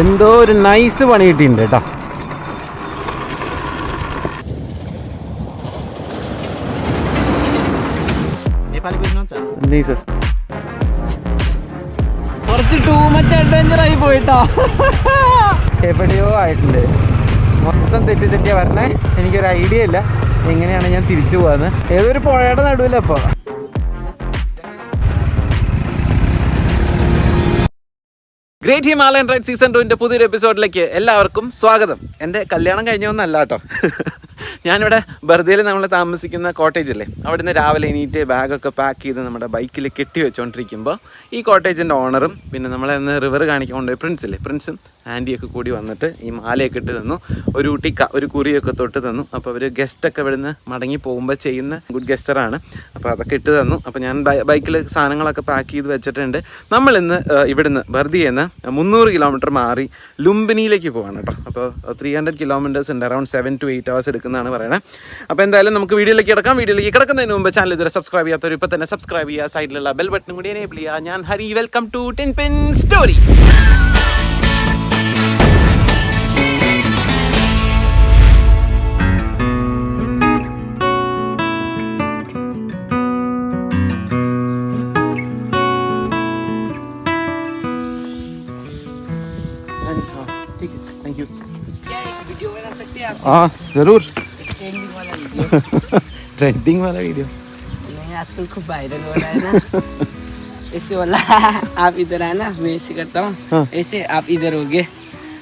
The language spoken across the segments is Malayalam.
എന്തോ ഒരു നൈസ് പണി കിട്ടിയിട്ടുണ്ട് കേട്ടോ. മച്ച് അഡ്വഞ്ചർ ആയി എവിടെയോ ആയിട്ടുണ്ട്. മൊത്തം തെറ്റി തെറ്റിയാ വരണേ. എനിക്കൊരു ഐഡിയ ഇല്ല. എങ്ങനെയാണ് ഞാൻ തിരിച്ചു പോകുന്നത് ഏതൊരു പുഴയുടെ നടുവിലപ്പോ ഗ്രേറ്റ് ഹിമാലയൻ റൈഡ് സീസൺ ടുവിന്റെ പുതിയൊരു എപ്പിസോഡിലേക്ക് എല്ലാവർക്കും സ്വാഗതം. എന്റെ കല്യാണം കഴിഞ്ഞൊന്നല്ല കേട്ടോ. ഞാനിവിടെ ബർദയിൽ നമ്മൾ താമസിക്കുന്ന കോട്ടേജ് അല്ലേ അവിടെ നിന്ന് രാവിലെ എണീറ്റ് ബാഗൊക്കെ പാക്ക് ചെയ്ത് നമ്മുടെ ബൈക്കിൽ കെട്ടി വെച്ചുകൊണ്ടിരിക്കുമ്പോൾ ഈ കോട്ടേജിന്റെ ഓണറും പിന്നെ നമ്മളെ ഇന്ന് റിവർ കാണിക്കാൻ പ്രിൻസ് അല്ലേ പ്രിൻസും ആന്റിയൊക്കെ കൂടി വന്നിട്ട് ഈ മാലയൊക്കെ ഇട്ട് തന്നു. ഒരു ഊട്ടിക്ക ഒരു കുറിയൊക്കെ തൊട്ട് തന്നു. അപ്പോൾ അവർ ഗസ്റ്റൊക്കെ ഇവിടുന്ന് മടങ്ങി പോകുമ്പോൾ ചെയ്യുന്ന ഗുഡ് ഗസ്റ്ററാണ് അപ്പോൾ അതൊക്കെ ഇട്ട് തന്നു. അപ്പോൾ ഞാൻ ബൈക്കിൽ സാധനങ്ങളൊക്കെ പാക്ക് ചെയ്ത് വെച്ചിട്ടുണ്ട്. നമ്മൾ ഇന്ന് ഇവിടുന്ന് ബർദിയിൽ നിന്ന് മുന്നൂറ് കിലോമീറ്റർ മാറി ലുംബിനിയിലേക്ക് പോവാണ് കേട്ടോ. അപ്പോൾ ത്രീ ഹൺഡ്രഡ് കിലോമീറ്റേഴ്സ് ഉണ്ട്. Around seven to eight hours എടുക്കുന്നതാണ് പറയുന്നത് അപ്പോൾ എന്തായാലും നമുക്ക് വീഡിയോയിലേക്ക് കിടക്കാം വീഡിയോയിലേക്ക് കിടക്കുന്നതിന് മുമ്പ് ചാനൽ ഇതുവരെ സബ്സ്ക്രൈബ് ചെയ്യാത്തവർ ഇപ്പോൾ തന്നെ സബ്സ്ക്രൈബ് ചെയ്യുക സൈഡിലുള്ള ബെൽ ബട്ടൺ കൂടി എനേബിൾ ചെയ്യുക ഞാൻ Hari welcome to ten pen stories ठीक है थैंक यू क्या एक वीडियो बना सकते हैं आप हाँ ज़रूर ट्रेंडिंग वाला वीडियो ट्रेंडिंग वाला वीडियो नहीं आजकल खूब वायरल हो रहा है ना। ऐसे वाला आप इधर आना मैं ऐसे करता हूँ। हाँ। ऐसे आप इधर हो गए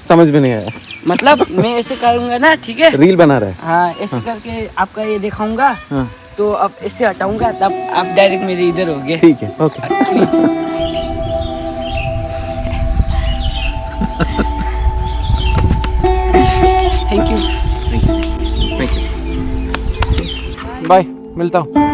समझ में नहीं आया। मतलब मैं ऐसे करूँगा ना ठीक है? रील बना रहा है। हाँ ऐसे करके आपका ये दिखाऊँगा। हाँ। तो अब ऐसे हटाऊँगा तब आप डायरेक्ट मेरे इधर होगे। ठीक है ओके प्लीज़ बाय मिलता हूँ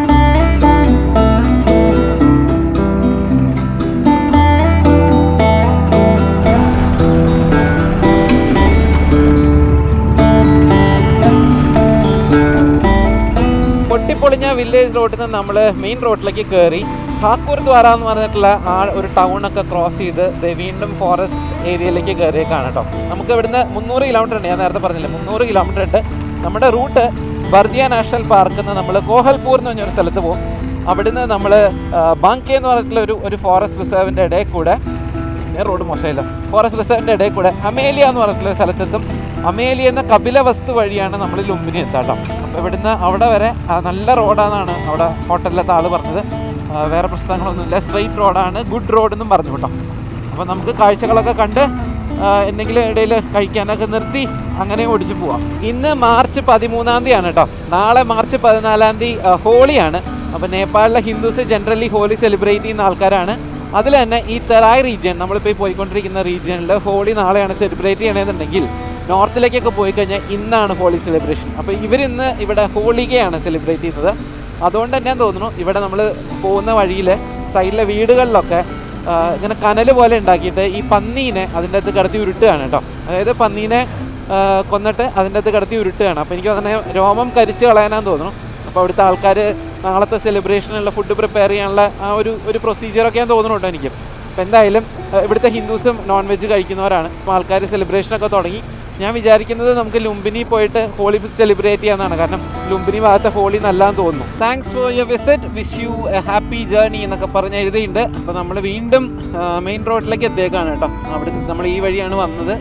പൊട്ടിപ്പൊളിഞ്ഞ വില്ലേജ് റോഡിൽ നിന്ന് നമ്മൾ മെയിൻ റോഡിലേക്ക് കയറി ഠാക്കൂർ ദ്വാര എന്ന് പറഞ്ഞിട്ടുള്ള ആ ഒരു ടൗൺ ഒക്കെ ക്രോസ് ചെയ്ത് ദേ വീണ്ടും ഫോറസ്റ്റ് ഏരിയയിലേക്ക് കയറിയേക്കാണ് കേട്ടോ നമുക്ക് ഇവിടുന്ന് മുന്നൂറ് കിലോമീറ്റർ ഉണ്ട് ഞാൻ നേരത്തെ പറഞ്ഞില്ലേ മുന്നൂറ് കിലോമീറ്റർ ഉണ്ട് നമ്മുടെ റൂട്ട് ബർദിയ നാഷണൽ പാർക്കിൽ നിന്ന് നമ്മൾ കോഹൽപൂർ എന്ന് പറഞ്ഞൊരു സ്ഥലത്ത് പോകും അവിടുന്ന് നമ്മൾ ബാങ്കേ എന്ന് പറഞ്ഞിട്ടുള്ള ഒരു ഒരു ഫോറസ്റ്റ് റിസർവിന്റെ ഇടയിൽ കൂടെ റോഡ് മോശമില്ല ഫോറസ്റ്റ് റിസർവിന്റെ ഇടയിൽ കൂടെ അമേലിയ എന്ന് പറഞ്ഞിട്ടുള്ള സ്ഥലത്തെത്തും. അമേലിയ എന്ന കപില വസ്തു വഴിയാണ് നമ്മൾ ലുംബിനി എത്താട്ടോ. അപ്പോൾ ഇവിടുന്ന് അവിടെ വരെ നല്ല റോഡാണെന്നാണ് അവിടെ ഹോട്ടലിലത്തെ ആൾ പറഞ്ഞത്. വേറെ പ്രശ്നങ്ങളൊന്നുമില്ല. സ്ട്രെയിറ്റ് റോഡാണ് ഗുഡ് റോഡ് എന്നും പറഞ്ഞു കേട്ടോ. അപ്പോൾ നമുക്ക് കാഴ്ചകളൊക്കെ കണ്ട് എന്തെങ്കിലും ഇടയിൽ കഴിക്കാനൊക്കെ നിർത്തി അങ്ങനെ ഓടിച്ചു പോവാം. ഇന്ന് മാർച്ച് പതിമൂന്നാം തീയതിയാണ് കേട്ടോ. നാളെ മാർച്ച് പതിനാലാം തീയതി ഹോളിയാണ്. അപ്പോൾ നേപ്പാളിലെ ഹിന്ദുസ് ജനറലി ഹോളി സെലിബ്രേറ്റ് ചെയ്യുന്ന ആൾക്കാരാണ്. അതിൽ തന്നെ ഈ തെറായ് റീജിയൻ നമ്മളിപ്പോൾ പോയിക്കൊണ്ടിരിക്കുന്ന റീജിയനിൽ ഹോളി നാളെയാണ് സെലിബ്രേറ്റ് ചെയ്യണമെന്നുണ്ടെങ്കിൽ നോർത്തിലേക്കൊക്കെ പോയി കഴിഞ്ഞാൽ ഇന്നാണ് ഹോളി സെലിബ്രേഷൻ. അപ്പോൾ ഇവരിന്ന് ഇവിടെ ഹോളികയാണ് സെലിബ്രേറ്റ് ചെയ്യുന്നത്. അതുകൊണ്ട് തന്നെ തോന്നുന്നു ഇവിടെ നമ്മൾ പോകുന്ന വഴിയിൽ സൈഡിലെ വീടുകളിലൊക്കെ ഇങ്ങനെ കനൽ പോലെ ഉണ്ടാക്കിയിട്ട് ഈ പന്നീനെ അതിന്റെ അകത്ത് കിടത്തി ഉരുട്ടുകയാണ് കേട്ടോ. അതായത് പന്നീനെ കൊന്നിട്ട് അതിന്റെ അകത്ത് കിടത്തി ഉരുട്ടുകയാണ്. അപ്പോൾ എനിക്ക് തന്നെ രോമം കരിച്ച് കളയാനാന്ന് തോന്നുന്നു. അപ്പോൾ അവിടുത്തെ ആൾക്കാർ നാളത്തെ സെലിബ്രേഷനുള്ള ഫുഡ് പ്രിപ്പയർ ചെയ്യാനുള്ള ആ ഒരു ഒരു പ്രൊസീജിയറൊക്കെ ഞാൻ തോന്നുന്നുണ്ടോ എനിക്ക്. അപ്പോൾ എന്തായാലും ഇവിടുത്തെ ഹിന്ദുസും നോൺ വെജ് കഴിക്കുന്നവരാണ്. അപ്പോൾ ആൾക്കാർ സെലിബ്രേഷനൊക്കെ തുടങ്ങി. ഞാൻ വിചാരിക്കുന്നത് നമുക്ക് ലുംബിനി പോയിട്ട് ഹോളി സെലിബ്രേറ്റ് ചെയ്യാന്നാണ്. കാരണം ലുംബിനി ഭാഗത്തെ ഹോളി നല്ലതാന്ന് തോന്നുന്നു. Thanks for your visit wish you a happy journey എന്നൊക്കെ പറഞ്ഞ് എഴുതിയിട്ടുണ്ട്. അപ്പോൾ നമ്മൾ വീണ്ടും മെയിൻ റോഡിലേക്ക് എത്തിയേക്കാണ് കേട്ടോ. അവിടെ നമ്മൾ ഈ വഴിയാണ് വന്നത്.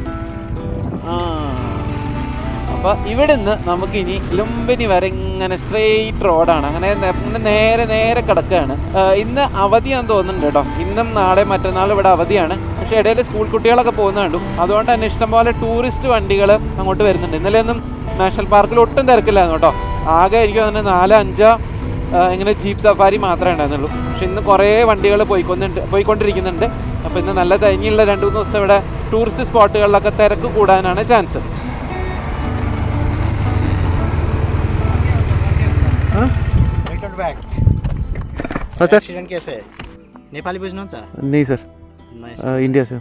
അപ്പോൾ ഇവിടുന്ന് നമുക്കിനി ലുംബിനി വരെ ഇങ്ങനെ സ്ട്രെയിറ്റ് റോഡാണ് അങ്ങനെ അങ്ങനെ നേരെ നേരെ കിടക്കുകയാണ്. ഇന്ന് അവധിയാന്ന് തോന്നുന്നുണ്ട് കേട്ടോ. ഇന്നും നാളെ മറ്റന്നാൾ ഇവിടെ അവധിയാണ്. പക്ഷേ ഇടയിൽ സ്കൂൾ കുട്ടികളൊക്കെ പോകുന്ന കണ്ടു അതുകൊണ്ട് തന്നെ ഇഷ്ടംപോലെ ടൂറിസ്റ്റ് വണ്ടികൾ അങ്ങോട്ട് വരുന്നുണ്ട് ഇന്നലെയൊന്നും നാഷണൽ പാർക്കിൽ ഒട്ടും തിരക്കില്ലായിരുന്നു കേട്ടോ ആകെ എനിക്ക് തോന്നുന്നു നാലോ അഞ്ചോ ആ, ഇങ്ങനെ ജീപ്പ് സഫാരി മാത്രമേ ഉണ്ടായിരുന്നുള്ളൂ പക്ഷെ ഇന്ന് കുറേ വണ്ടികൾ പോയിക്കൊണ്ടുണ്ട് പോയിക്കൊണ്ടിരിക്കുന്നുണ്ട് അപ്പോൾ ഇന്ന് നല്ല തേങ്ങിയുള്ള രണ്ട് മൂന്ന് ദിവസത്തെ ഇവിടെ ടൂറിസ്റ്റ് സ്പോട്ടുകളിലൊക്കെ തിരക്ക് കൂടാനാണ് ചാൻസ് रिटर्न ब्याक हजुर एक्सिडेन्ट केस है नेपाली बुझ्नुहुन्छ नहीं सर नहीं इंडिया से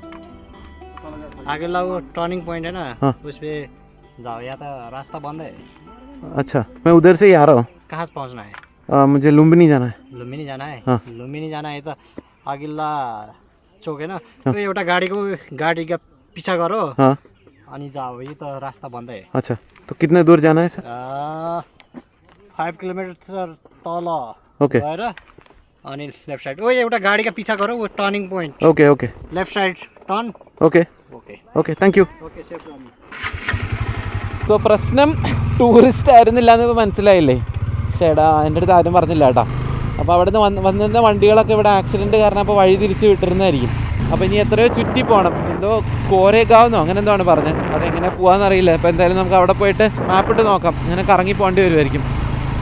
आगे ला वो टर्निंग पॉइंट है ना? हाँ। उस जाओ या तो रास्ता बंद है। अच्छा मैं उधर से ही आ रहा हूँ। कहाँ से पहुँचना है? आ, मुझे लुम्बिनी जाना है। लुम्बिनी जाना है? हाँ। लुम्बिनी जाना है तो अघिल्ला चोक होइन त्यो एउटा गाडीको गाडीका पीछा गरो? हाँ। अनि जाऊ यही त रास्ता बन्दै अच्छा तो कितने दूर जाना है सर फाइभ किलोमिटर तल ओके गएर अनि लेफ्ट साइड ओ एउटा गाडीका पिछा गर ऊ turning point okay okay left side turn okay okay okay thank you okay safe run so പ്രശ്നം ടൂറിസ്റ്റ് ആയിരുന്നില്ല എന്ന് മനസ്സിലായില്ലേ ചേടാ എൻ്റെ അടുത്ത് ആരും പറഞ്ഞില്ല കേട്ടോ അപ്പോൾ അവിടെ നിന്ന് വന്ന് വന്നിരുന്ന വണ്ടികളൊക്കെ ഇവിടെ ആക്സിഡൻറ്റ് കാരണം അപ്പോൾ വഴി തിരിച്ച് വിട്ടിരുന്നതായിരിക്കും അപ്പോൾ ഇനി എത്രയോ ചുറ്റി പോകണം എന്തോ കോരേഗാവെന്നോ അങ്ങനെ എന്തോ ആണ് പറഞ്ഞത് അതെങ്ങനെ പോകാമെന്നറിയില്ല അപ്പോൾ എന്തായാലും നമുക്ക് അവിടെ പോയിട്ട് മാപ്പിട്ട് നോക്കാം ഇങ്ങനെ കറങ്ങി പോകേണ്ടി വരുമായിരിക്കും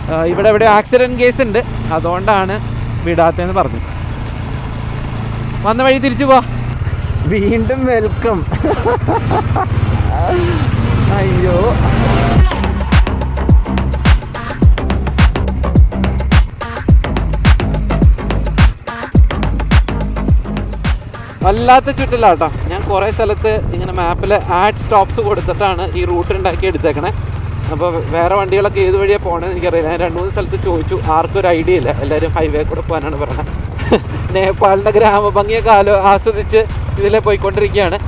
ആ, ഇവിടെ എവിടെ ആക്സിഡൻറ്റ് കേസ് ഉണ്ട് അതുകൊണ്ടാണ് വിടാത്തതെന്ന് പറഞ്ഞു. വന്ന വഴി തിരിച്ചു പോ. വീണ്ടും വെൽക്കം. അയ്യോ. വല്ലാത്ത ചുറ്റലാട്ടോ. ഞാൻ കുറേ സ്ഥലത്ത് ഇങ്ങനെ മാപ്പിൽ ആഡ് സ്റ്റോപ്സ് കൊടുത്തിട്ടാണ് ഈ റൂട്ട് ഉണ്ടാക്കി എടുത്തേക്കണേ. അപ്പോൾ വേറെ വണ്ടികളൊക്കെ ഏത് വഴിയാണ് പോകണമെന്ന് എനിക്കറിയില്ല. ഞാൻ രണ്ട് മൂന്ന് സ്ഥലത്ത് ചോദിച്ചു. ആർക്കും ഒരു ഐഡിയ ഇല്ല. എല്ലാവരും ഹൈവേ കൂടെ പോകാനാണ് പറഞ്ഞത്. നേപ്പാളിന്റെ ഗ്രാമഭംഗിയൊക്കെ ആലോ ആസ്വദിച്ച് ഇതിലെ പോയിക്കൊണ്ടിരിക്കുകയാണ്.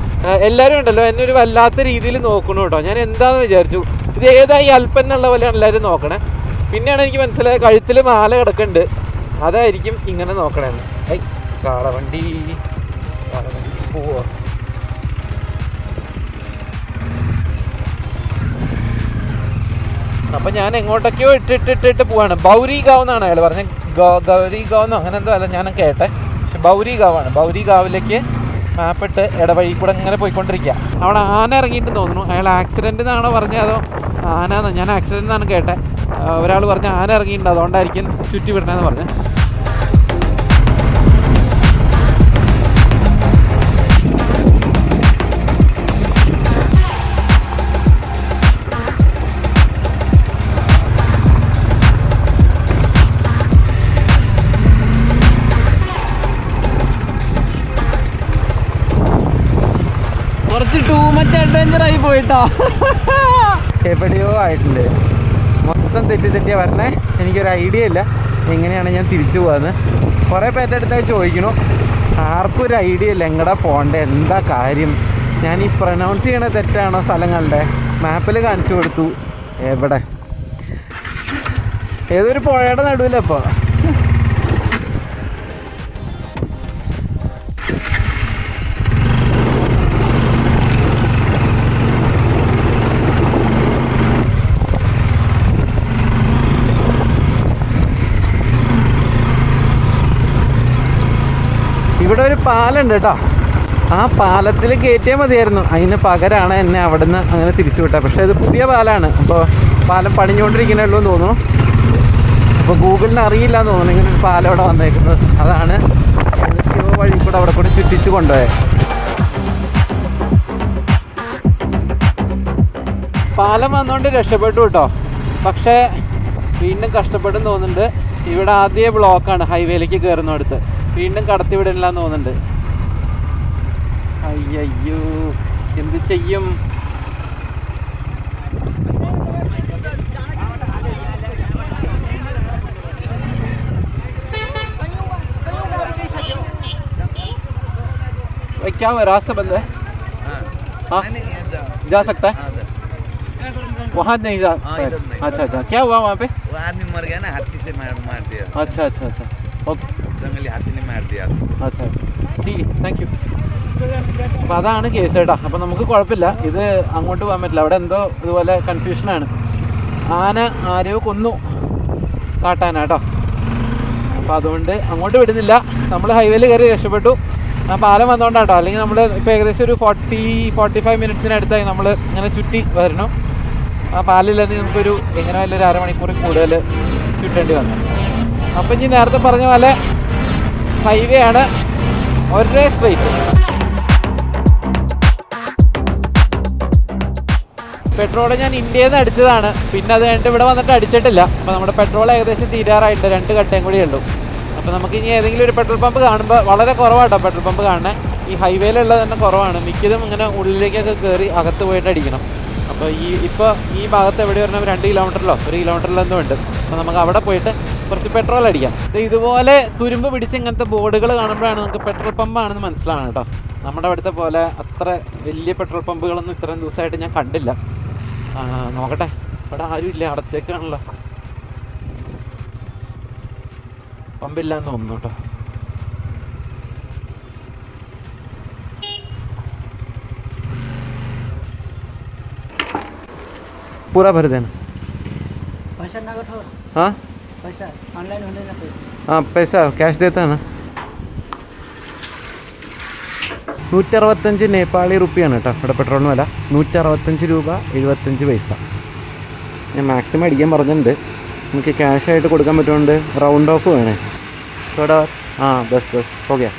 എല്ലാവരും ഉണ്ടല്ലോ. എന്നെ ഒരു വല്ലാത്ത രീതിയിൽ നോക്കണു കേട്ടോ. ഞാൻ എന്താണെന്ന് വിചാരിച്ചു? ഇത് ഏതായി? അല്പം എന്നുള്ള പോലെയാണ് എല്ലാവരും നോക്കണേ. പിന്നെയാണ് എനിക്ക് മനസ്സിലായത് കഴുത്തിൽ മാല കിടക്കുന്നുണ്ട്. അതായിരിക്കും ഇങ്ങനെ നോക്കണേന്ന്. ഐ കാളവണ്ടി. കാളവണ്ടി പോവോ. അപ്പൊ ഞാൻ എങ്ങോട്ടൊക്കെയോ ഇട്ടിട്ടിട്ടിട്ട് പോവാണ്. ബൗരിഗാവ് എന്നാണ് അയാൾ പറഞ്ഞത്. ഗൗരിഗാവെന്നോ അങ്ങനെ എന്തോ അല്ല ഞാൻ കേട്ടെ. പക്ഷെ ബൗരിഗാവാണ്. ബൗരിഗാവിലേക്ക് മാപ്പിട്ട് ഇടവഴി കൂടെ ഇങ്ങനെ പോയിക്കൊണ്ടിരിക്കുക അവിടെ ആന ഇറങ്ങിയിട്ട് തോന്നുന്നു. അയാൾ ആക്സിഡന്റ് എന്നാണോ പറഞ്ഞത് അതോ ആന എന്ന്? ഞാൻ ആക്സിഡന്റ് എന്നാണ് കേട്ടെ. ഒരാൾ പറഞ്ഞ ആന ഇറങ്ങിയിട്ടുണ്ട്. അതുകൊണ്ടായിരിക്കും ചുറ്റി വിടണമെന്ന് പറഞ്ഞു അഡ്വഞ്ചർ ആയി പോയിട്ടോ. എവിടെയോ ആയിട്ടുണ്ട്. മൊത്തം തെറ്റി തെറ്റിയാ വരണേ. എനിക്കൊരു ഐഡിയ ഇല്ല. എങ്ങനെയാണ് ഞാൻ തിരിച്ചു പോകാന്ന് കുറേ പേരുടെ അടുത്തായി ചോദിക്കണു. ആർക്കും ഒരു ഐഡിയ ഇല്ല. എങ്ങടെ പോണ്ടേ എന്താ കാര്യം? ഞാൻ ഈ പ്രൊനൗൺസ് ചെയ്യണ തെറ്റാണോ സ്ഥലങ്ങളുടെ? മാപ്പിൽ കാണിച്ചു കൊടുത്തു. എവിടെ? ഏതൊരു പുഴയുടെ നടുവിലപ്പോൾ ഇവിടെ ഒരു പാലുണ്ട് കേട്ടോ. ആ പാലത്തിൽ കയറ്റിയാൽ മതിയായിരുന്നു. അതിന് പകരമാണ് എന്നെ അവിടെ നിന്ന് അങ്ങനെ തിരിച്ചു വിട്ടത്. പക്ഷേ അത് പുതിയ പാലാണ്. അപ്പോൾ പാലം പണിഞ്ഞുകൊണ്ടിരിക്കണേ ഉള്ളൂ എന്ന് തോന്നുന്നു. അപ്പോൾ ഗൂഗിളിന് അറിയില്ല എന്ന് തോന്നുന്നു ഇങ്ങനെ ഒരു പാലം അവിടെ വന്നേക്കുന്നത്. അതാണ് വഴി കൂടെ അവിടെ കൂടി ചുറ്റിച്ച് കൊണ്ടുപോയത് പാലം വന്നുകൊണ്ട് രക്ഷപ്പെട്ടു കേട്ടോ. പക്ഷേ വീണ്ടും കഷ്ടപ്പെടും തോന്നുന്നുണ്ട്. ഇവിടെ ആദ്യ ബ്ലോക്കാണ് ഹൈവേയിലേക്ക് കയറുന്നിടത്ത്. വീണ്ടും കടത്തി വിടില്ല എന്ന് തോന്നുന്നുണ്ട് അയ്യോ എന്ത് ചെയ്യും भाई, क्या हुआ रास्ता बंद है हाँ जा सकता है वहाँ नहीं जा हाँ, इधर नहीं। अच्छा अच्छा क्या हुआ वहाँ पे वो आदमी मर गया ना हाथी से मार मार दिया अच्छा अच्छा अच्छा ओके जंगली हाथी ने मार दिया അച്ഛാ ठीक താങ്ക് യു അപ്പോൾ അതാണ് കേസ് കേട്ടോ അപ്പോൾ നമുക്ക് കുഴപ്പമില്ല ഇത് അങ്ങോട്ട് പോകാൻ പറ്റില്ല അവിടെ എന്തോ ഇതുപോലെ കൺഫ്യൂഷനാണ് ആന ആരെയോ കൊന്നു കാട്ടാന കേട്ടോ അപ്പോൾ അതുകൊണ്ട് അങ്ങോട്ട് വിടുന്നില്ല നമ്മൾ ഹൈവേയിൽ കയറി രക്ഷപ്പെട്ടു ആ പാലം വന്നോണ്ടാ കേട്ടോ അല്ലെങ്കിൽ നമ്മൾ ഇപ്പോൾ ഏകദേശം ഒരു ഫോർട്ടി ഫോർട്ടി ഫൈവ് മിനിറ്റ്സിനടുത്തായി നമ്മൾ ഇങ്ങനെ ചുറ്റി വരണം ആ പാലില്ലെങ്കിൽ നമുക്കൊരു എങ്ങനെ വല്ല ഒരു അരമണിക്കൂർ കൂടുതൽ ചുറ്റേണ്ടി വന്നു അപ്പം ഇനി നേരത്തെ പറഞ്ഞ പോലെ ഹൈവേ ആണ് ഒരേ സ്ട്രൈറ്റ്. പെട്രോൾ ഞാൻ ഇന്ത്യയിൽ നിന്ന് അടിച്ചതാണ്. പിന്നെ അത് കഴിഞ്ഞിട്ട് ഇവിടെ വന്നിട്ട് അടിച്ചിട്ടില്ല. അപ്പോൾ നമ്മുടെ പെട്രോൾ ഏകദേശം തീരാറായിട്ട് രണ്ട് കട്ടയും കൂടി ഉള്ളൂ. അപ്പോൾ നമുക്ക് ഇനി ഏതെങ്കിലും ഒരു പെട്രോൾ പമ്പ് കാണുമ്പോൾ വളരെ കുറവാട്ടോ പെട്രോൾ പമ്പ് കാണുന്നത് ഈ ഹൈവേയിലുള്ളത് തന്നെ കുറവാണ്. മിക്കതും ഇങ്ങനെ ഉള്ളിലേക്കൊക്കെ കയറി അകത്ത് പോയിട്ട് അടിക്കണം. അപ്പോൾ ഈ ഇപ്പോൾ ഈ ഭാഗത്ത് എവിടെ വരണം? രണ്ട് കിലോമീറ്ററിലോ ഒരു കിലോമീറ്ററിലോ എന്തോ ഉണ്ട്. അപ്പോൾ നമുക്ക് അവിടെ പോയിട്ട് കുറച്ച് പെട്രോൾ അടിക്കാം. ഇതുപോലെ തുരുമ്പ് പിടിച്ച് ഇങ്ങനത്തെ ബോർഡുകൾ കാണുമ്പോഴാണ് നമുക്ക് പെട്രോൾ പമ്പാണെന്ന് മനസ്സിലാണ് കേട്ടോ. നമ്മുടെ അവിടുത്തെ പോലെ അത്ര വലിയ പെട്രോൾ പമ്പുകളൊന്നും ഇത്രയും ദിവസമായിട്ട് ഞാൻ കണ്ടില്ല. നോക്കട്ടെ. ഇവിടെ ആരും ഇല്ല. അടച്ചേക്കാണല്ലോ. പമ്പില്ല എന്ന് തോന്നുന്നു കേട്ടോ. पूरा भर देना पैसा नगद हो हाँ पैसा ऑनलाइन होने ना पैसा हाँ पैसा कैश देता है ना നൂറ്ററുപത്തഞ്ച് നേപ്പാളി റുപ്പിയാണ് കേട്ടോ ഇവിടെ പെട്രോളിന് വില നൂറ്ററുപത്തഞ്ച് രൂപ എഴുപത്തഞ്ച് പൈസ ഞാൻ മാക്സിമം അടിക്കാൻ പറഞ്ഞിട്ടുണ്ട് നമുക്ക് ക്യാഷ് ആയിട്ട് കൊടുക്കാൻ പറ്റുകൊണ്ട് റൗണ്ട് ഓഫ് വേണേ ഇവിടെ ആ ബസ് ബസ് ഓക്കെ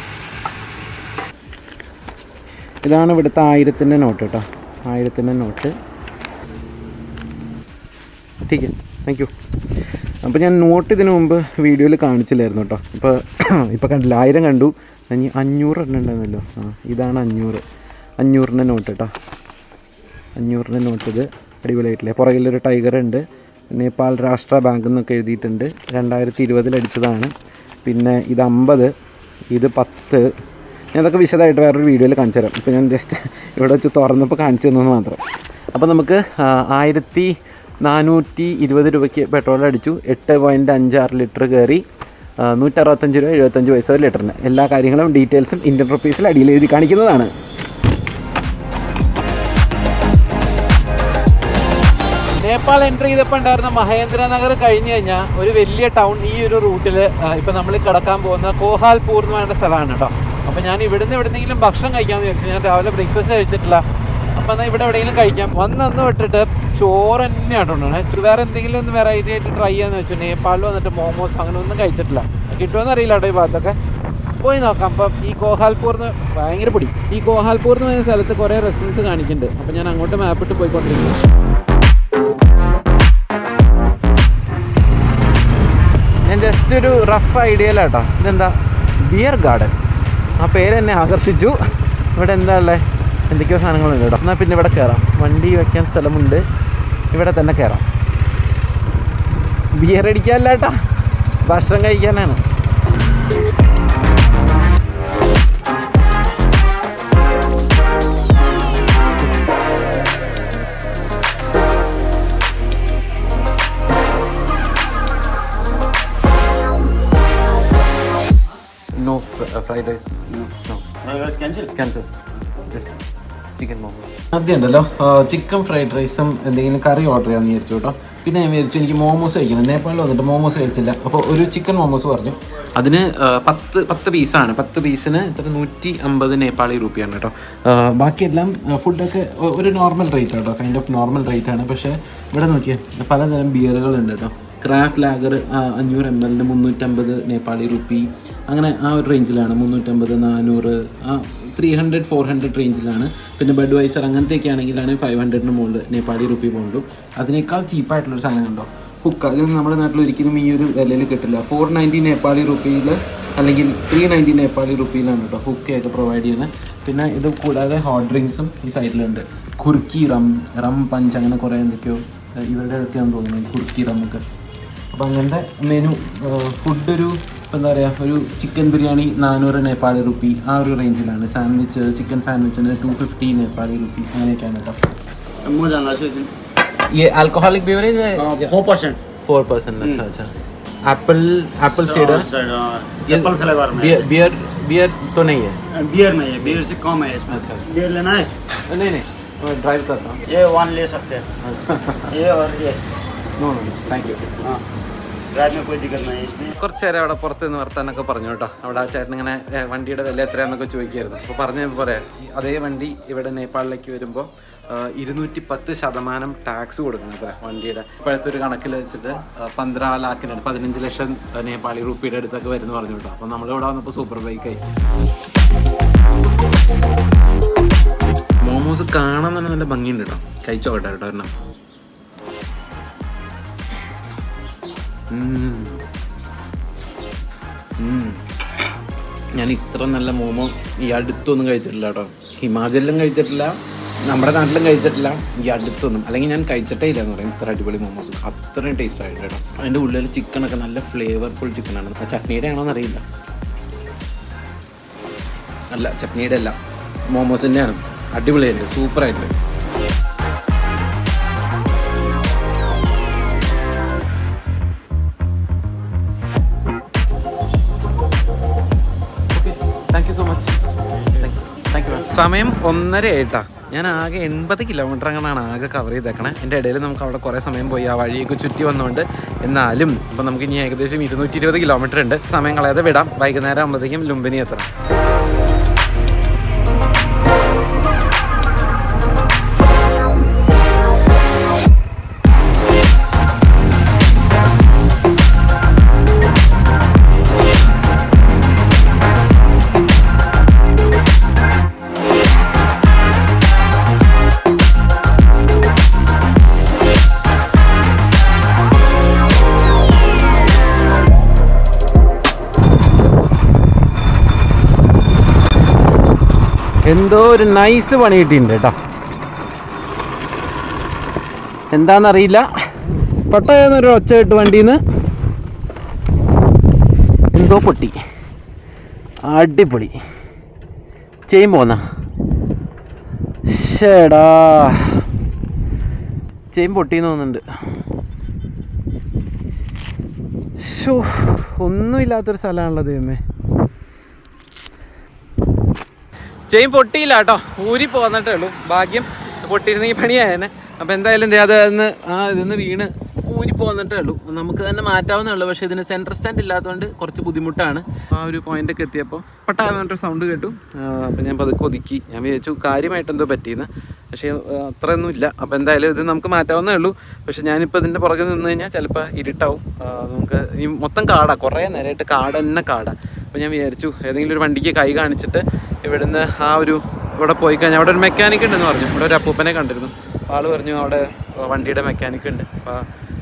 ഇതാണ് ഇവിടുത്തെ ആയിരത്തിൻ്റെ നോട്ട് കേട്ടോ ആയിരത്തിൻ്റെ നോട്ട് ടീക്ക് താങ്ക് യു അപ്പോൾ ഞാൻ നോട്ട് ഇതിനു മുമ്പ് വീഡിയോയിൽ കാണിച്ചില്ലായിരുന്നു കേട്ടോ ഇപ്പോൾ ഇപ്പോൾ കണ്ടില്ല. ആയിരം കണ്ടു. ഇനി അഞ്ഞൂറ് എണ്ണം ഉണ്ടായിരുന്നല്ലോ ആ ഇതാണ് അഞ്ഞൂറ്. അഞ്ഞൂറിന്റെ നോട്ട് കേട്ടോ അഞ്ഞൂറിന്റെ നോട്ട് ഇത് അടിപൊളിയായിട്ടില്ലേ? പുറകിലൊരു ടൈഗർ ഉണ്ട്. നേപ്പാൾ രാഷ്ട്ര ബാങ്ക് എന്നൊക്കെ എഴുതിയിട്ടുണ്ട്. രണ്ടായിരത്തി ഇരുപതിൽ അടിച്ചതാണ്. പിന്നെ ഇത് അമ്പത് ഇത് പത്ത്. ഞാൻ അതൊക്കെ വിശദമായിട്ട് വേറൊരു വീഡിയോയിൽ കാണിച്ചു തരാം ഇപ്പോൾ ഞാൻ ജസ്റ്റ് ഇവിടെ വെച്ച് തുറന്നപ്പോൾ കാണിച്ചു തന്നു മാത്രം. അപ്പോൾ നമുക്ക് ആയിരത്തി നാനൂറ്റി ഇരുപത് രൂപയ്ക്ക് പെട്രോൾ അടിച്ചു. എട്ട് പോയിന്റ് അഞ്ചാറ് ലിറ്റർ കയറി. നൂറ്ററുപത്തഞ്ച് രൂപ എഴുപത്തഞ്ച് പൈസ ഒരു ലിറ്ററിന്. എല്ലാ കാര്യങ്ങളും ഡീറ്റെയിൽസും ഇന്ത്യൻ റുപ്പീസിൽ അടിയിൽ എഴുതി കാണിക്കുന്നതാണ്. നേപ്പാൾ എൻട്രി ചെയ്തപ്പോൾ ഉണ്ടായിരുന്ന മഹേന്ദ്രനഗർ കഴിഞ്ഞു കഴിഞ്ഞാൽ ഒരു വലിയ ടൗൺ ഈ ഒരു റൂട്ടിൽ ഇപ്പം നമ്മൾ കിടക്കാൻ പോകുന്ന കോഹാൽപൂർ എന്ന് പറയുന്ന സ്ഥലമാണ് കേട്ടോ. അപ്പോൾ ഞാൻ ഇവിടുന്ന് എവിടെന്നെങ്കിലും ഭക്ഷണം കഴിക്കാമെന്ന് വിചാരിച്ചു ഞാൻ രാവിലെ ബ്രേക്ക്ഫാസ്റ്റ് കഴിച്ചിട്ടില്ല. അപ്പോൾ എന്നാൽ ഇവിടെ എവിടെയെങ്കിലും കഴിക്കാം. വന്നന്ന് വിട്ടിട്ട് ചോറ് തന്നെയാണ് വേറെ എന്തെങ്കിലും ഒന്ന് വെറൈറ്റി ആയിട്ട് ട്രൈ ചെയ്യാന്ന് വെച്ചു നേപ്പാളിൽ വന്നിട്ട് മോമോസ് അങ്ങനെ ഒന്നും കഴിച്ചിട്ടില്ല. കിട്ടുമെന്ന് അറിയില്ല അവിടെ ഈ ഭാഗത്തൊക്കെ. പോയി നോക്കാം. അപ്പം ഈ ഗോഹാൽപൂർ എന്ന് ഭയങ്കര പിടി. ഈ ഗോഹാൽപൂർ എന്ന് പറയുന്ന സ്ഥലത്ത് കുറേ റെസ്റ്റോറൻസ് കാണിക്കുന്നുണ്ട്. അപ്പം ഞാൻ അങ്ങോട്ട് മാപ്പിട്ട് പോയിക്കൊണ്ടിരിക്കുന്നു. ഞാൻ ജസ്റ്റ് ഒരു റഫ് ഐഡിയയിലാട്ടോ ഇതെന്താ? ബിയർ ഗാർഡൻ ആ പേര് എന്നെ ആകർഷിച്ചു. ഇവിടെ എന്താ ഉള്ളത് എന്തൊക്കെയോ സാധനങ്ങളുണ്ട് കേട്ടോ. എന്നാൽ പിന്നെ ഇവിടെ കയറാം വണ്ടി വെക്കാൻ സ്ഥലമുണ്ട്. ഇവിടെ തന്നെ കയറാം ബിയർ അടിക്കാനല്ല കേട്ടാ. ഭക്ഷണം കഴിക്കാനാണ്. No fried rice no cancel chicken momos. ആദ്യം ഉണ്ടല്ലോ ചിക്കൻ ഫ്രൈഡ് റൈസും എന്തെങ്കിലും കറി ഓർഡർ ചെയ്യാമെന്ന് വിചാരിച്ചു കേട്ടോ. പിന്നെ ഞാൻ വിചാരിച്ചു എനിക്ക് മോമോസ് കഴിക്കണം. നേപ്പാളിൽ വന്നിട്ട് മോമോസ് കഴിച്ചില്ല. അപ്പോൾ ഒരു ചിക്കൻ മോമോസ് പറഞ്ഞു. അതിന് പത്ത് പത്ത് പീസാണ് പത്ത് പീസിന് ഇത്ര നൂറ്റി അമ്പത് നേപ്പാളി രൂപയാണ് കേട്ടോ. ബാക്കിയെല്ലാം ഫുഡൊക്കെ ഒരു നോർമൽ റേറ്റ് കേട്ടോ. കൈൻഡ് ഓഫ് നോർമൽ റേറ്റ് ആണ്. പക്ഷേ ഇവിടെ നോക്കിയാൽ പലതരം ബിയറുകളുണ്ട് കേട്ടോ. ക്രാഫ്റ്റ് ലാഗർ അഞ്ഞൂറ് എം എല്ലിന് മുന്നൂറ്റമ്പത് നേപ്പാളി റുപ്പി അങ്ങനെ ആ ഒരു റേഞ്ചിലാണ് മുന്നൂറ്റമ്പത് നാനൂറ് ആ ത്രീ ഹൺഡ്രഡ് ഫോർ ഹൺഡ്രഡ് റേഞ്ചിലാണ് പിന്നെ ബഡ് വൈസർ അങ്ങനത്തെയൊക്കെ ആണെങ്കിലാണ് ഫൈവ് ഹൺഡ്രഡിന് മുകളിൽ നേപ്പാളി റുപ്പി പോകുള്ളൂ അതിനേക്കാൾ ചീപ്പായിട്ടുള്ളൊരു സാധനം ഉണ്ടോ ഹുക്ക് അത് നമ്മുടെ നാട്ടിൽ ഒരിക്കലും ഈ ഒരു വിലയിൽ കിട്ടില്ല. ഫോർ നയന്റി നേപ്പാളി റുപ്പിയിൽ അല്ലെങ്കിൽ ത്രീ നയന്റി നേപ്പാളി റുപ്പിയിലാണ് കേട്ടോ ഹുക്കയൊക്കെ പ്രൊവൈഡ് ചെയ്യുന്നത് പിന്നെ ഇത് കൂടാതെ ഹോട്ട് ഡ്രിങ്ക്സും ഈ സൈഡിലുണ്ട് കുർക്കി റം റം പഞ്ച് അങ്ങനെ കുറേ എന്തൊക്കെയോ ഇവരുടെ ഇതൊക്കെയാണെന്ന് തോന്നുന്നു കുർക്കി റമ്മൊക്കെ അപ്പോൾ അങ്ങനത്തെ മെനു ഫുഡ് ഒരു ഇപ്പം എന്താ പറയുക ഒരു ചിക്കൻ ബിരിയാണി നാനൂറ് നേപ്പാളി റുപ്പി ആ ഒരു റേഞ്ചിലാണ് സാൻഡ്വിച്ച് ചിക്കൻ സാൻഡ്വിച്ചിന് ടു ഫിഫ്റ്റി നേപ്പാളി റുപ്പി അങ്ങനെയൊക്കെയാണ് കേട്ടോ ये अल्कोहलिक बेवरेज है फोर परसेंट फोर परसेंट अच्छा अच्छा apple apple cider apple flavour में बियर बियर बियर तो नहीं है बियर में है बियर से कम है इसमें अच्छा। बियर लेना है नहीं नहीं मैं ड्राइव करता हूँ ये वन ले सकते हैं ये और ये नो नो താങ്ക് യു हाँ കുറച്ച് നേരം അവിടെ പുറത്ത് നിന്ന് വർത്താനൊക്കെ പറഞ്ഞു കേട്ടോ. അവിടെ ആ ചേട്ടൻ ഇങ്ങനെ വണ്ടിയുടെ വില എത്രയാന്നൊക്കെ ചോദിക്കായിരുന്നു അപ്പോൾ പറഞ്ഞ പോലെ അതേ വണ്ടി ഇവിടെ നേപ്പാളിലേക്ക് വരുമ്പോൾ ഇരുന്നൂറ്റി പത്ത് ശതമാനം ടാക്സ് കൊടുക്കണം അത്ര വണ്ടിയുടെ. ഇപ്പോഴത്തെ ഒരു കണക്കിൽ വെച്ചിട്ട് പന്ത്രണ്ട് ലാക്കിന് പതിനഞ്ച് ലക്ഷം നേപ്പാളി റുപ്പിയുടെ അടുത്തൊക്കെ വരുന്നു പറഞ്ഞു കേട്ടോ. അപ്പോൾ നമ്മളിവിടെ വന്നപ്പോൾ സൂപ്പർ ബൈക്കായി മോമോസ് കാണാൻ തന്നെ നല്ല ഭംഗിയുണ്ട് കേട്ടോ. കഴിച്ചോട്ടെ കേട്ടോ ഒരെണ്ണം. ഞാൻ ഇത്ര നല്ല മോമോ ഈ അടുത്തൊന്നും കഴിച്ചിട്ടില്ല കേട്ടോ. ഹിമാചലിലും കഴിച്ചിട്ടില്ല നമ്മുടെ നാട്ടിലും കഴിച്ചിട്ടില്ല ഈ അടുത്തൊന്നും. അല്ലെങ്കിൽ ഞാൻ കഴിച്ചിട്ടേ ഇല്ല എന്ന് പറയും. ഇത്ര അടിപൊളി മോമോസ്. അത്രയും ടേസ്റ്റ് ആയിട്ട് കേട്ടോ. അതിന്റെ ഉള്ളിൽ ചിക്കനൊക്കെ നല്ല ഫ്ലേവർഫുൾ ചിക്കനാണ് ആ ചട്നിയുടെ ആണോന്ന് അറിയില്ല. അല്ല ചട്നിയുടെ അല്ല. മോമോസിന്റെ ആണ്. അടിപൊളിയായിട്ട് സൂപ്പറായിട്ട് സമയം ഒന്നര ആയിട്ടാ ഞാൻ ആകെ എൺപത് കിലോമീറ്റർ അങ്ങനെയാണ് ആകെ കവർ ചെയ്തേക്കണേ. എന്റെ ഇടയിൽ നമുക്ക് അവിടെ കുറേ സമയം പോയി. ആ വഴിയൊക്കെ ചുറ്റി വന്നുകൊണ്ട് എന്നാലും ഇപ്പം നമുക്ക് ഇനി ഏകദേശം ഇരുന്നൂറ്റി ഇരുപത് കിലോമീറ്റർ ഉണ്ട്. സമയം കളയാതെ വിടാം. വൈകുന്നേരം ആകുമ്പോഴത്തേക്കും ലുംബിനി എത്തണം. എന്തോ ഒരു നൈസ് പണി കിട്ടിയിട്ടുണ്ട് കേട്ടോ എന്താണെന്നറിയില്ല പെട്ടെന്നൊരു ഒച്ച കിട്ട് വണ്ടിയിൽ നിന്ന് എന്തോ പൊട്ടി. അടിപൊളി. ചെയിൻ പോന്ന. ഷേടാ ചെയിൻ പൊട്ടിന്ന് തോന്നുന്നുണ്ട്. ഒന്നുമില്ലാത്തൊരു സ്ഥലമാണല്ലോ ദൈവമേ. ചെയിൻ പൊട്ടിയില്ല കേട്ടോ. ഊരി പോന്നിട്ടേ ഉള്ളൂ. ഭാഗ്യം പൊട്ടിയിരുന്നെങ്കിൽ പണിയായേനെ. അപ്പോൾ എന്തായാലും അത് ഒന്ന് ആ ഇതൊന്ന് വീണ് ഊരി പോന്നിട്ടേ ഉള്ളൂ. നമുക്ക് തന്നെ മാറ്റാവുന്നേ ഉള്ളൂ. പക്ഷേ ഇതിന് സെന്റർ സ്റ്റാൻഡ് ഇല്ലാത്തതുകൊണ്ട് കുറച്ച് ബുദ്ധിമുട്ടാണ്. ആ ഒരു പോയിന്റൊക്കെ എത്തിയപ്പോൾ പെട്ടെന്ന് പറഞ്ഞിട്ട് സൗണ്ട് കേട്ടു. അപ്പോൾ ഞാൻ പതുക്കെ ഒതുക്കി. ഞാൻ വിചാരിച്ചു കാര്യമായിട്ട് എന്തോ പറ്റിയെന്ന്. പക്ഷേ അത്രയൊന്നും ഇല്ല. അപ്പോൾ എന്തായാലും ഇത് നമുക്ക് മാറ്റാവുന്നേ ഉള്ളൂ. പക്ഷേ ഞാനിപ്പോൾ ഇതിന്റെ പുറകെ നിന്ന് കഴിഞ്ഞാൽ ചിലപ്പോൾ ഇരുട്ടാവും. നമുക്ക് ഈ മൊത്തം കാടാ. കുറേ നേരമായിട്ട് കാട് തന്നെ കാടാ. അപ്പോൾ ഞാൻ വിചാരിച്ചു ഏതെങ്കിലും ഒരു വണ്ടിക്ക് കൈ കാണിച്ചിട്ട് ഇവിടുന്ന് ആ ഒരു ഇവിടെ പോയി കഴിഞ്ഞാൽ അവിടെ ഒരു മെക്കാനിക് ഉണ്ടെന്ന് പറഞ്ഞു. ഇവിടെ ഒരു അപ്പൂപ്പനെ കണ്ടിരുന്നു. ആൾ പറഞ്ഞു അവിടെ വണ്ടിയുടെ മെക്കാനിക് ഉണ്ട്. അപ്പോൾ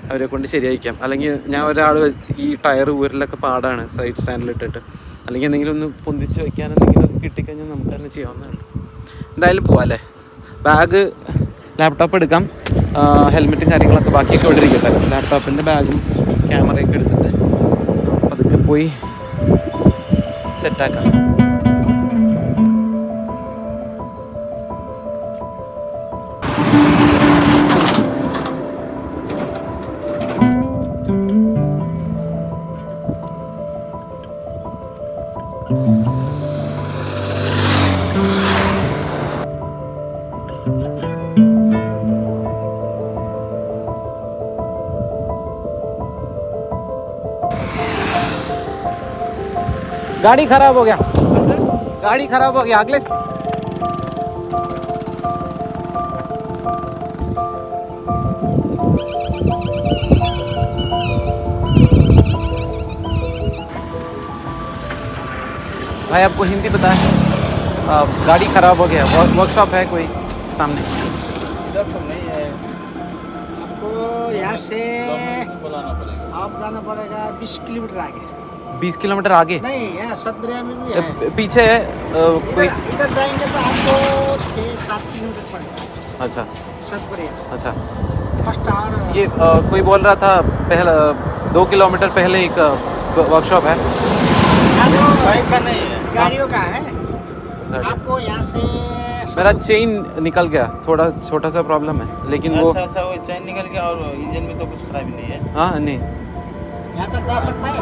അവരെ കൊണ്ട് ശരിയായിരിക്കാം അല്ലെങ്കിൽ ഞാൻ ഒരാൾ ഈ ടയർ ഊരിലൊക്കെ പാടാണ് സൈഡ് സ്റ്റാൻഡിൽ ഇട്ടിട്ട്. അല്ലെങ്കിൽ എന്തെങ്കിലും ഒന്ന് പൊന്തിച്ച് വെക്കാൻ എന്തെങ്കിലും കിട്ടിക്കഴിഞ്ഞാൽ നമുക്ക് തന്നെ ചെയ്യാവുന്നതാണ്. എന്തായാലും പോവാം അല്ലേ? ബാഗ് ലാപ്ടോപ്പ് എടുക്കാം. ഹെൽമെറ്റും കാര്യങ്ങളൊക്കെ ബാക്കിയൊക്കെ ഇവിടെ ഇരിക്കട്ടെ. ലാപ്ടോപ്പിന്റെ ബാഗും ക്യാമറയൊക്കെ എടുത്തിട്ട് അതൊക്കെ പോയി സെറ്റാക്കാം गाड़ी खराब हो गया। गाड़ी खराब हो गया। अगले भाई आपको हिंदी पता है आ, गाड़ी खराब हो गया। वर्कशॉप है कोई सामने? इधर तो नहीं है। आपको यहाँ से आप जाना पड़ेगा बीस किलोमीटर आगे। 20 किलोमीटर आगे। नहीं यहाँ सतबरिया में भी है। पीछे है कोई इधर जाएँगे तो आपको छः सात किलोमीटर पड़ेगा। अच्छा। सतबरिया अच्छा। फ़र्स्ट आवर ये अ, कोई बोल रहा था पहला दो किलोमीटर पहले एक वर्कशॉप है। बाइक का नहीं है। गाड़ियों का है। आपको यहाँ से मेरा चेन निकल गया। थोड़ा छोटा सा प्रॉब्लम है लेकिन वो अच्छा वो चैन निकल गया और इंजन में तो कुछ खराबी नहीं है। हाँ नहीं। यहाँ तक जा सकता है?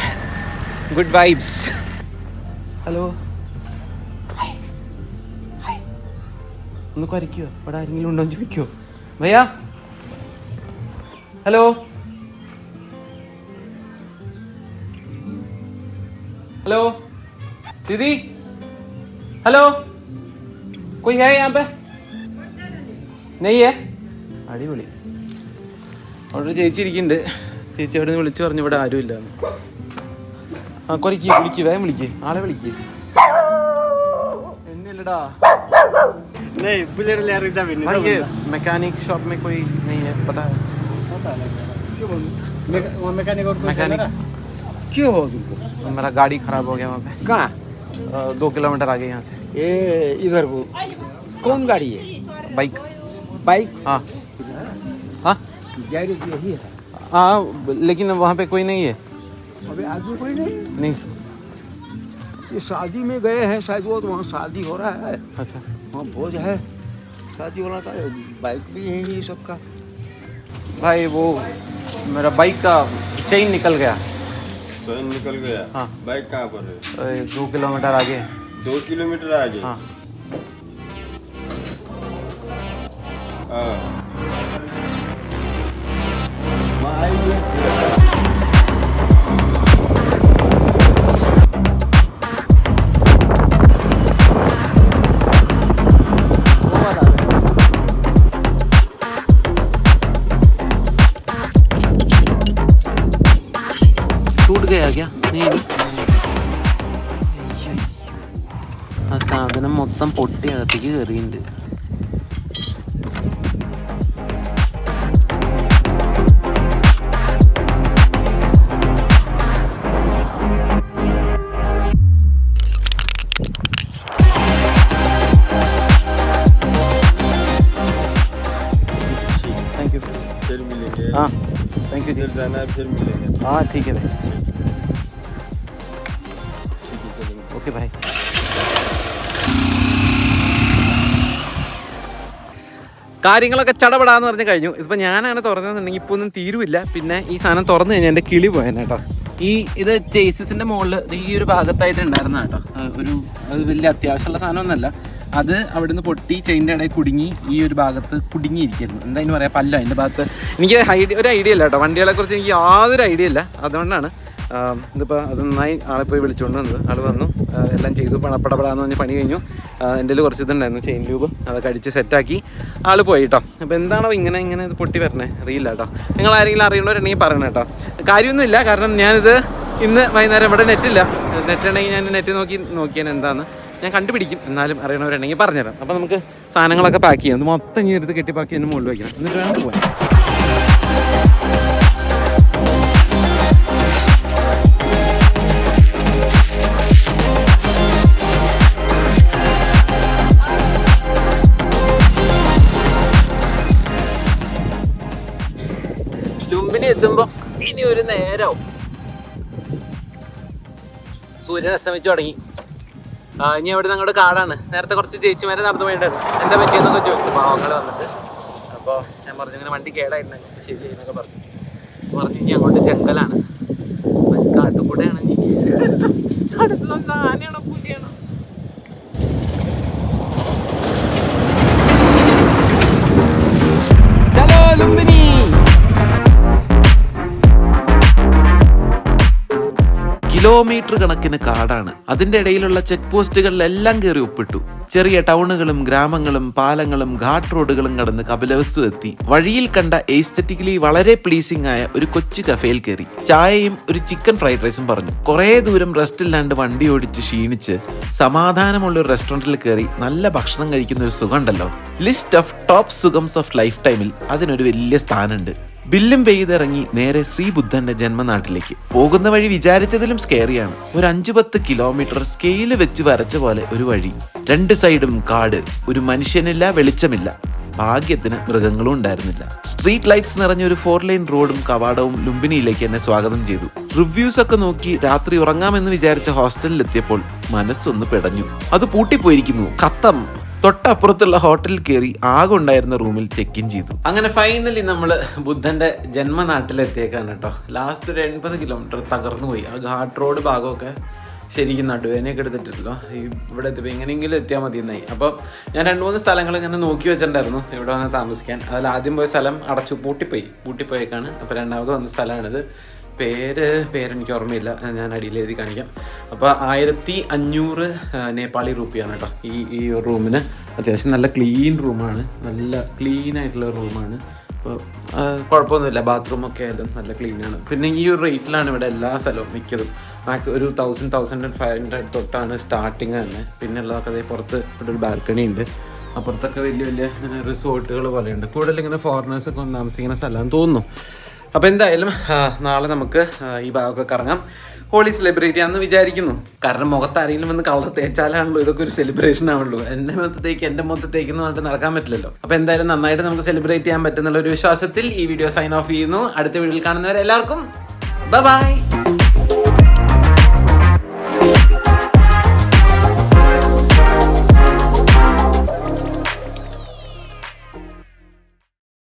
ഗുഡ് വൈബ്സ് ഹലോ ഒന്ന് കുരയ്ക്കുമോ ഇവിടെ ആരെങ്കിലും ഉണ്ടോ എന്ന് ചോദിക്കുമോ ഭയ്യാ ഹലോ ഹലോ ദീദി ഹലോ कोई है यहाँ पे नहीं है അടിപൊളി അവിടെ ചേച്ചി ഇരിക്കുന്നുണ്ട് ചേച്ചി അവിടെ നിന്ന് വിളിച്ചു പറഞ്ഞു ഇവിടെ ആരുമില്ല ആ കുറയ്ക്ക് വിളിക്ക് വേഗം വിളിക്ക് ആളെ വിളിക്ക് എന്നല്ലടാ नहीं बुलेट ले रिजर्व नहीं भाई ये मैकेनिक शॉप में कोई नहीं है पता है मैकेनिक और मैकेनिक क्यों हो तुमको मेरा गाड़ी खराब हो गया वहाँ पे कहाँ अ, दो किलोमीटर आगे यहाँ से ये इधर को कौन गाड़ी है बाइक बाइक हाँ हाँ गैरेज यही है हाँ लेकिन वहाँ पे कोई नहीं है अबे आदमी कोई नहीं नहीं। ये शादी में गए हैं शायद वो तो वहाँ शादी हो रहा है। अच्छा। वहाँ भोज है। शादी होना था बाइक भी यही है सबका भाई वो मेरा बाइक का चेन निकल गया। स्वयं निकल गया? हाँ। बाइक कहाँ पर है? दो किलोमीटर आगे। दो किलोमीटर आगे? हाँ। फिर मिलेंगे हाँ थैंक यू जी फिर जाना है फिर मिलेंगे हाँ ठीक है भाई ठीक है चलेंगे ഓക്കെ ബൈ കാര്യങ്ങളൊക്കെ ചടപടാന്ന് പറഞ്ഞ് കഴിഞ്ഞു ഇതിപ്പോൾ ഞാനാണ് തുറന്നതെന്നുണ്ടെങ്കിൽ ഇപ്പോൾ ഒന്നും തീരുമില്ല പിന്നെ ഈ സാധനം തുറന്നു കഴിഞ്ഞാൽ എൻ്റെ കിളി പോയേനെ കേട്ടോ ഈ ഇത് ചേസിസിൻ്റെ മുകളിൽ ഈ ഒരു ഭാഗത്തായിട്ട് ഉണ്ടായിരുന്ന കേട്ടോ ആ, ഒരു അത് വലിയ അത്യാവശ്യമുള്ള സാധനമൊന്നുമല്ല അത് അവിടുന്ന് പൊട്ടി ചെയിന്റെ ഇടയിൽ കുടുങ്ങി ഈ ഒരു ഭാഗത്ത് കുടുങ്ങിയിരിക്കുന്നു. എന്താ പറയാം? പല്ല അതിന്റെ ഭാഗത്ത്. എനിക്ക് ഐഡിയ ഒരു ഐഡിയ ഇല്ല കേട്ടോ. വണ്ടികളെ കുറിച്ച് എനിക്ക് യാതൊരു ഐഡിയ ഇല്ല. അതുകൊണ്ടാണ് ഇതിപ്പോൾ അത് നന്നായി ആളെ പോയി വിളിച്ചുകൊണ്ട് വന്നത്. ആൾ വന്നു. എല്ലാം ചെയ്തു. പണപ്പടപടാന്ന് പറഞ്ഞ് പണി കഴിഞ്ഞു. എന്റെ കയ്യിൽ കുറച്ച് ഇതുണ്ടായിരുന്നു ചെയിൻ ലൂബ് അതൊക്കെ അടിച്ച് സെറ്റാക്കി ആൾ പോയി കേട്ടോ. അപ്പോൾ എന്താണോ ഇങ്ങനെ ഇങ്ങനെ ഇത് പൊട്ടി വരണേ? അറിയില്ല കേട്ടോ. നിങ്ങൾ ആരെങ്കിലും അറിയണവരുണ്ടെങ്കിൽ പറയണം കേട്ടോ. കാര്യമൊന്നുമില്ല കാരണം ഞാനിത് ഇന്ന് വൈകുന്നേരം ഇവിടെ നെറ്റില്ല നെറ്റ് ഉണ്ടെങ്കിൽ ഞാൻ നെറ്റ് നോക്കി നോക്കിയാൽ എന്താന്ന്. ഞാൻ കണ്ടുപിടിക്കും. എന്നാലും അറിയണവരുണ്ടെങ്കിൽ പറഞ്ഞുതരാം. അപ്പോൾ നമുക്ക് സാധനങ്ങളൊക്കെ പാക്ക് ചെയ്യാം. ഇത് മൊത്തം ഇനി എടുത്ത് കെട്ടി പാക്ക് ചെയ്യുന്ന മുകളിൽ വയ്ക്കണം എന്നിട്ട് വേണം പോകാൻ എത്തുമ്പോൾ ഇനി ഒരു നേരവും സൂര്യൻ അസ്തമിച്ചു തുടങ്ങി. ഇനി അവിടെ ഞങ്ങളുടെ കാടാണ്. നേരത്തെ കുറച്ച് ചേച്ചിമാരെ നടന്നു പോയിട്ടുണ്ട്. എന്താ പറ്റിയെന്നൊക്കെ ചോദിച്ചു. പാവങ്ങൾ വന്നിട്ട്. അപ്പോൾ ഞാൻ പറഞ്ഞു ഇങ്ങനെ വണ്ടി കേടായിട്ടുണ്ടെങ്കിൽ ശരി എന്നൊക്കെ പറഞ്ഞു. പറഞ്ഞു ഇനി അങ്ങോട്ട് ജംഗലാണ്. കാട്ടുകൂടെയാണ് ഇനി. കിലോമീറ്റർ കണക്കിന് കാടാണ്. അതിന്റെ ഇടയിലുള്ള ചെക്ക് പോസ്റ്റുകളിലെല്ലാം കയറി ഒപ്പിട്ടു. ചെറിയ ടൗണുകളും ഗ്രാമങ്ങളും പാലങ്ങളും ഘാട്ട് റോഡുകളും കടന്ന് കപിലവസ്തു എത്തി. വഴിയിൽ കണ്ട എസ്തറ്റിക്കലി വളരെ പ്ലീസിംഗ് ആയ ഒരു കൊച്ചു കഫേയിൽ കയറി ചായയും ഒരു ചിക്കൻ ഫ്രൈഡ് റൈസും പറഞ്ഞു. കുറേ ദൂരം റെസ്റ്റ് ഇല്ലാണ്ട് വണ്ടി ഓടിച്ച് ക്ഷീണിച്ച് സമാധാനമുള്ള ഒരു റെസ്റ്റോറന്റിൽ കയറി നല്ല ഭക്ഷണം കഴിക്കുന്ന ഒരു സുഖമുണ്ടല്ലോ. ലിസ്റ്റ് ഓഫ് ടോപ്പ് സുഖംസ് ഓഫ് ലൈഫ് ടൈമിൽ അതിനൊരു വലിയ സ്ഥാനമുണ്ട്. ബില്ലും പെയ്തിറങ്ങി നേരെ ശ്രീബുദ്ധന്റെ ജന്മനാട്ടിലേക്ക്. പോകുന്ന വഴി വിചാരിച്ചതിലും സ്കേറിയാണ് ഒരു അഞ്ചു പത്ത് കിലോമീറ്റർ സ്കെയിൽ വെച്ച് വരച്ച പോലെ ഒരു വഴി. രണ്ട് സൈഡും കാട്. ഒരു മനുഷ്യനില്ല വെളിച്ചമില്ല. ഭാഗ്യത്തിന് മൃഗങ്ങളും ഉണ്ടായിരുന്നില്ല. സ്ട്രീറ്റ് ലൈറ്റ്സ് നിറഞ്ഞ ഒരു ഫോർ ലൈൻ റോഡും കവാടവും ലുംബിനിയിലേക്ക് എന്നെ സ്വാഗതം ചെയ്തു. റിവ്യൂസ് ഒക്കെ നോക്കി രാത്രി ഉറങ്ങാമെന്ന് വിചാരിച്ച ഹോസ്റ്റലിൽ എത്തിയപ്പോൾ മനസ്സൊന്ന് പിടഞ്ഞു. അത് പൂട്ടിപ്പോയിരിക്കുന്നു. കത്തം. തൊട്ടപ്പുറത്തുള്ള ഹോട്ടലിൽ കയറി ആകെ ഉണ്ടായിരുന്ന റൂമിൽ ചെക്ക് ഇൻ ചെയ്തു. അങ്ങനെ ഫൈനലി നമ്മൾ ബുദ്ധന്റെ ജന്മനാട്ടിലെത്തിയേക്കാണ് കേട്ടോ. ലാസ്റ്റ് ഒരു എൺപത് കിലോമീറ്റർ തകർന്നു പോയി. ആ ഘാട്ട് റോഡ് ഭാഗമൊക്കെ ശരിക്കും നടുവേനയൊക്കെ എടുത്തിട്ടില്ലോ ഇവിടെ എത്തിയപ്പോൾ എങ്ങനെയെങ്കിലും എത്തിയാൽ മതി എന്നായി അപ്പോൾ ഞാൻ രണ്ട് മൂന്ന് സ്ഥലങ്ങൾ ഇങ്ങനെ നോക്കി വെച്ചിട്ടുണ്ടായിരുന്നു. ഇവിടെ വന്ന് താമസിക്കാൻ. അതിൽ ആദ്യം പോയ സ്ഥലം അടച്ചു പൂട്ടിപ്പോയി. പൂട്ടിപ്പോയേക്കാണ്. അപ്പോൾ രണ്ടാമത് വന്ന സ്ഥലമാണിത്. പേര് പേരെനിക്ക് ഓർമ്മയില്ല. ഞാൻ അടിയിൽ എഴുതി കാണിക്കാം. അപ്പോൾ ആയിരത്തി അഞ്ഞൂറ് നേപ്പാളി റുപ്പിയാണ് കേട്ടോ ഈ ഈ റൂമിന്. അത്യാവശ്യം നല്ല ക്ലീൻ റൂമാണ്. നല്ല ക്ലീൻ ആയിട്ടുള്ള റൂമാണ്. അപ്പോൾ കുഴപ്പമൊന്നുമില്ല. ബാത്റൂമൊക്കെ ആയാലും നല്ല ക്ലീനാണ് പിന്നെ ഈ ഒരു റേറ്റിലാണ് ഇവിടെ എല്ലാ സ്ഥലവും മിക്കതും. മാക്സ് ഒരു thousand thousand and five hundred തൊട്ടാണ് സ്റ്റാർട്ടിങ് തന്നെ പിന്നെ ഉള്ളതൊക്കെ അതേ പുറത്ത് ഇവിടെ ഒരു ബാൽക്കണി ഉണ്ട്. അപ്പുറത്തൊക്കെ വലിയ വലിയ റിസോർട്ടുകൾ പോലെയുണ്ട്. കൂടുതൽ ഇങ്ങനെ ഫോറിനേഴ്സ് ഒക്കെ വന്ന് താമസിക്കുന്ന സ്ഥലമാണെന്ന് തോന്നുന്നു. അപ്പോൾ എന്തായാലും നാളെ നമുക്ക് ഈ ഭാഗമൊക്കെ കറങ്ങാം. ഹോളി സെലിബ്രേറ്റ് ചെയ്യാമെന്ന് വിചാരിക്കുന്നു. കാരണം മുഖത്ത് ആരെങ്കിലും വന്ന് കളർ തേച്ചാലാണല്ലോ ഇതൊക്കെ ഒരു സെലിബ്രേഷൻ ആണല്ലോ. എന്റെ മുഖത്തേക്ക് എന്റെ മുഖത്തേക്ക് പറഞ്ഞിട്ട് നടക്കാൻ പറ്റില്ലല്ലോ. അപ്പോൾ എന്തായാലും നന്നായിട്ട് നമുക്ക് സെലിബ്രേറ്റ് ചെയ്യാൻ പറ്റുന്നുള്ള ഒരു വിശ്വാസത്തിൽ ഈ വീഡിയോ സൈൻ ഓഫ് ചെയ്യുന്നു. അടുത്ത വീഡിയോയിൽ കാണുന്നവരെ എല്ലാവർക്കും ബൈ